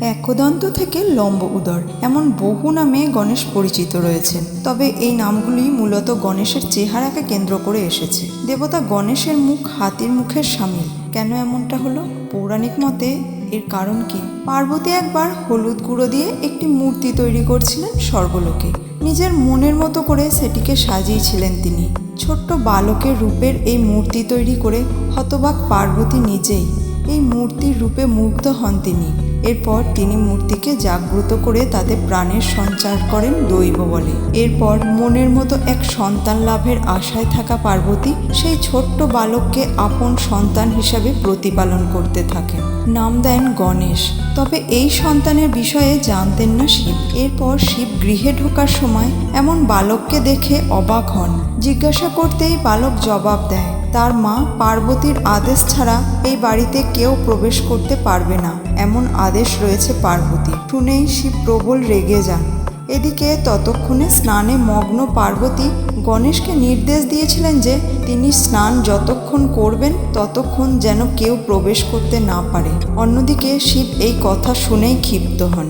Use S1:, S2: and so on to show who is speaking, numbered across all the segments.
S1: একদন্ত থেকে লম্ব উদর, এমন বহু নামে গণেশ পরিচিত রয়েছেন। তবে এই নামগুলি মূলত গণেশের চেহারাকে কেন্দ্র করে এসেছে। দেবতা গণেশের মুখ হাতির মুখের সামিল। কেন এমনটা হলো? পৌরাণিক মতে এর কারণ কি? পার্বতী একবার হলুদ গুঁড়ো দিয়ে একটি মূর্তি তৈরি করছিলেন স্বর্গলোকে। নিজের মনের মতো করে সেটিকে সাজিয়েছিলেন তিনি। ছোট্ট বালকের রূপের এই মূর্তি তৈরি করে হতবাক পার্বতী নিজেই এই মূর্তির রূপে মুগ্ধ হন তিনি। এরপর তিনি মূর্তিকে জাগ্রত করে তাতে প্রাণের সঞ্চার করেন দৈব বলে। এরপর মনের মতো এক সন্তান লাভের আশায় থাকা পার্বতী সেই ছোট্ট বালককে আপন সন্তান হিসাবে প্রতিপালন করতে থাকেন। নাম দেন গণেশ। তবে এই সন্তানের বিষয়ে জানতেন না শিব। এরপর শিব গৃহে ঢোকার সময় এমন বালককে দেখে অবাক হন। জিজ্ঞাসা করতেই বালক জবাব দেয় তার মা পার্বতীর আদেশ ছাড়া এই বাড়িতে কেউ প্রবেশ করতে পারবে না, এমন আদেশ রয়েছে পার্বতী শুনেই শিব প্রবল রেগে যান। এদিকে ততক্ষণে স্নানে মগ্ন পার্বতী গণেশকে নির্দেশ দিয়েছিলেন যে তিনি স্নান যতক্ষণ করবেন ততক্ষণ যেন কেউ প্রবেশ করতে না পারে। অন্যদিকে শিব এই কথা শুনেই ক্ষিপ্ত হন।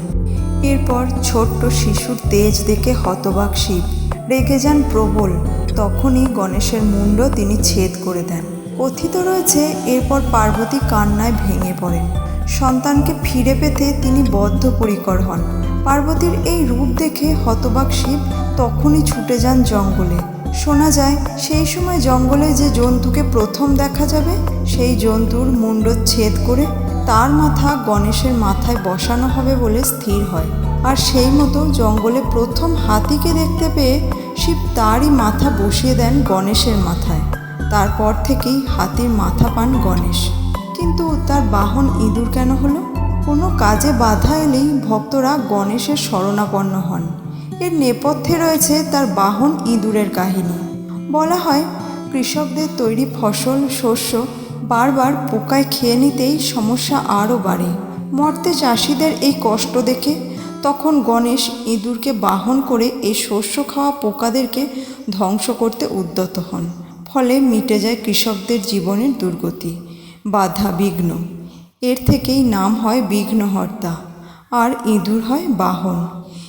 S1: এরপর ছোট্ট শিশুর তেজ দেখে হতবাক শিব। রেগে যান প্রবল। তখনই গণেশের মুন্ড তিনি ছেদ করে দেন। কথিত রয়েছে, এরপর পার্বতী কান্নায় ভেঙে পড়েন। সন্তানকে ফিরে পেতে তিনি বদ্ধপরিকর হন। পার্বতীর এই রূপ দেখে হতবাক শিব তখনই ছুটে যান জঙ্গলে। শোনা যায়, সেই সময় জঙ্গলে যে জন্তুকে প্রথম দেখা যাবে, সেই জন্তুর মুন্ডচ্ছেদ করে তার মাথা গণেশের মাথায় বসানো হবে বলে স্থির হয়। আর সেই মতো জঙ্গলে প্রথম হাতিকে দেখতে পেয়ে শিব তারই মাথা বসিয়ে দেন গণেশের মাথায়। তারপর থেকেই হাতির মাথা পান গণেশ। কিন্তু তার বাহন ইঁদুর কেন হলো? কোনো কাজে বাধা এলেই ভক্তরা গণেশের শরণাপন্ন হন। এর নেপথ্যে রয়েছে তার বাহন ইঁদুরের কাহিনী। বলা হয়, কৃষকদের তৈরি ফসল শস্য বারবার পোকায় খেয়ে নিতেই সমস্যা আরও বাড়ে। মর্তে চাষিদের এই কষ্ট দেখে তখন গণেশ ইঁদুরকে বাহন করে এই শস্য খাওয়া পোকাদেরকে ধ্বংস করতে উদ্যত হন। ফলে মিটে যায় কৃষকদের জীবনের দুর্গতি। বাধা বিঘ্ন। এর থেকেই নাম হয় বিঘ্নহর্তা, আর ইঁদুর হয় বাহন।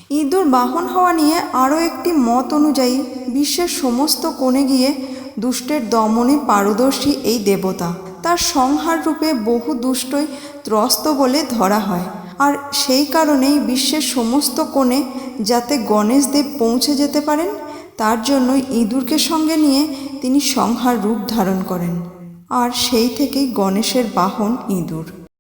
S1: ইঁদুর বাহন হওয়া নিয়ে আরও একটি মত অনুযায়ী বিশ্বের সমস্ত কোণে গিয়ে দুষ্টের দমনে পারদর্শী এই দেবতা। তার সংহার রূপে বহু দুষ্টই ত্রস্ত বলে ধরা হয়। আর সেই কারণেই বিশ্বের সমস্ত কোণে যাতে গণেশ দেব পৌঁছে যেতে পারেন, তার জন্য ইঁদুরকে সঙ্গে নিয়ে তিনি সংহার রূপ ধারণ করেন। আর সেই থেকেই গণেশের বাহন ইঁদুর।